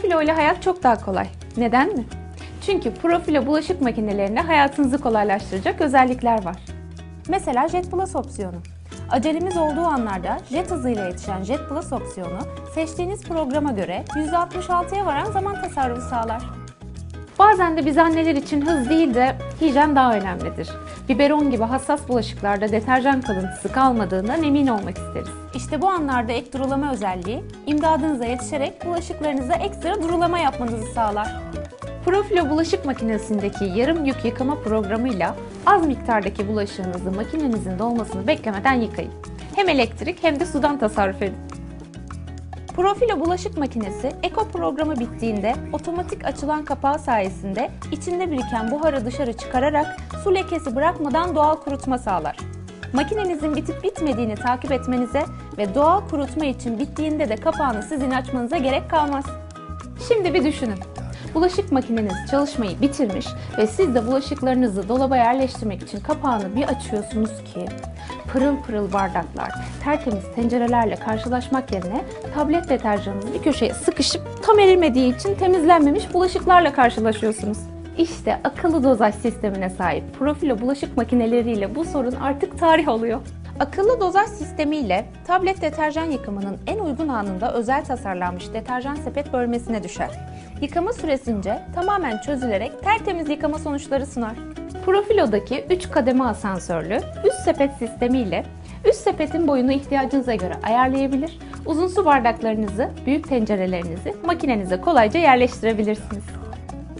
Profilo ile hayat çok daha kolay. Neden mi? Çünkü Profilo bulaşık makinelerinde hayatınızı kolaylaştıracak özellikler var. Mesela Jet Plus opsiyonu. Acelemiz olduğu anlarda jet hızıyla yetişen Jet Plus opsiyonu seçtiğiniz programa göre %66'ya varan zaman tasarrufu sağlar. Bazen de biz anneler için hız değil de hijyen daha önemlidir. Biberon gibi hassas bulaşıklarda deterjan kalıntısı kalmadığından emin olmak isteriz. İşte bu anlarda ek durulama özelliği imdadınıza yetişerek bulaşıklarınıza ekstra durulama yapmanızı sağlar. Profilo bulaşık makinesindeki yarım yük yıkama programıyla az miktardaki bulaşığınızı makinenizin dolmasını beklemeden yıkayın. Hem elektrik hem de sudan tasarruf edin. Profilo bulaşık makinesi Eko programı bittiğinde otomatik açılan kapağı sayesinde içinde biriken buharı dışarı çıkararak su lekesi bırakmadan doğal kurutma sağlar. Makinenizin bitip bitmediğini takip etmenize ve doğal kurutma için bittiğinde de kapağını sizin açmanıza gerek kalmaz. Şimdi bir düşünün. Bulaşık makineniz çalışmayı bitirmiş ve siz de bulaşıklarınızı dolaba yerleştirmek için kapağını bir açıyorsunuz ki pırıl pırıl bardaklar, tertemiz tencerelerle karşılaşmak yerine tablet deterjanınız bir köşeye sıkışıp tam erimediği için temizlenmemiş bulaşıklarla karşılaşıyorsunuz. İşte akıllı dozaj sistemine sahip Profilo bulaşık makineleriyle bu sorun artık tarih oluyor. Akıllı dozaj sistemiyle tablet deterjan yıkamının en uygun anında özel tasarlanmış deterjan sepet bölmesine düşer. Yıkama süresince tamamen çözülerek tertemiz yıkama sonuçları sunar. Profilo'daki 3 kademe asansörlü üst sepet sistemiyle üst sepetin boyunu ihtiyacınıza göre ayarlayabilir, uzun su bardaklarınızı, büyük tencerelerinizi makinenize kolayca yerleştirebilirsiniz.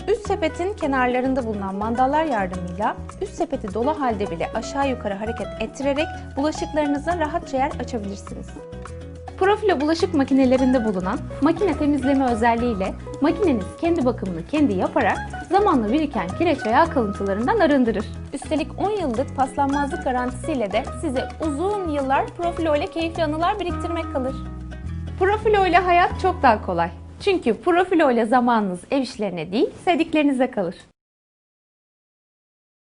Üst sepetin kenarlarında bulunan mandallar yardımıyla üst sepeti dolu halde bile aşağı yukarı hareket ettirerek bulaşıklarınıza rahatça yer açabilirsiniz. Profilo bulaşık makinelerinde bulunan makine temizleme özelliğiyle makineniz kendi bakımını kendi yaparak zamanla biriken kireç ve yağ kalıntılarından arındırır. Üstelik 10 yıllık paslanmazlık garantisiyle de size uzun yıllar Profilo ile keyifli anılar biriktirmek kalır. Profilo ile hayat çok daha kolay. Çünkü Profilo ile zamanınız ev işlerine değil, sevdiklerinize kalır.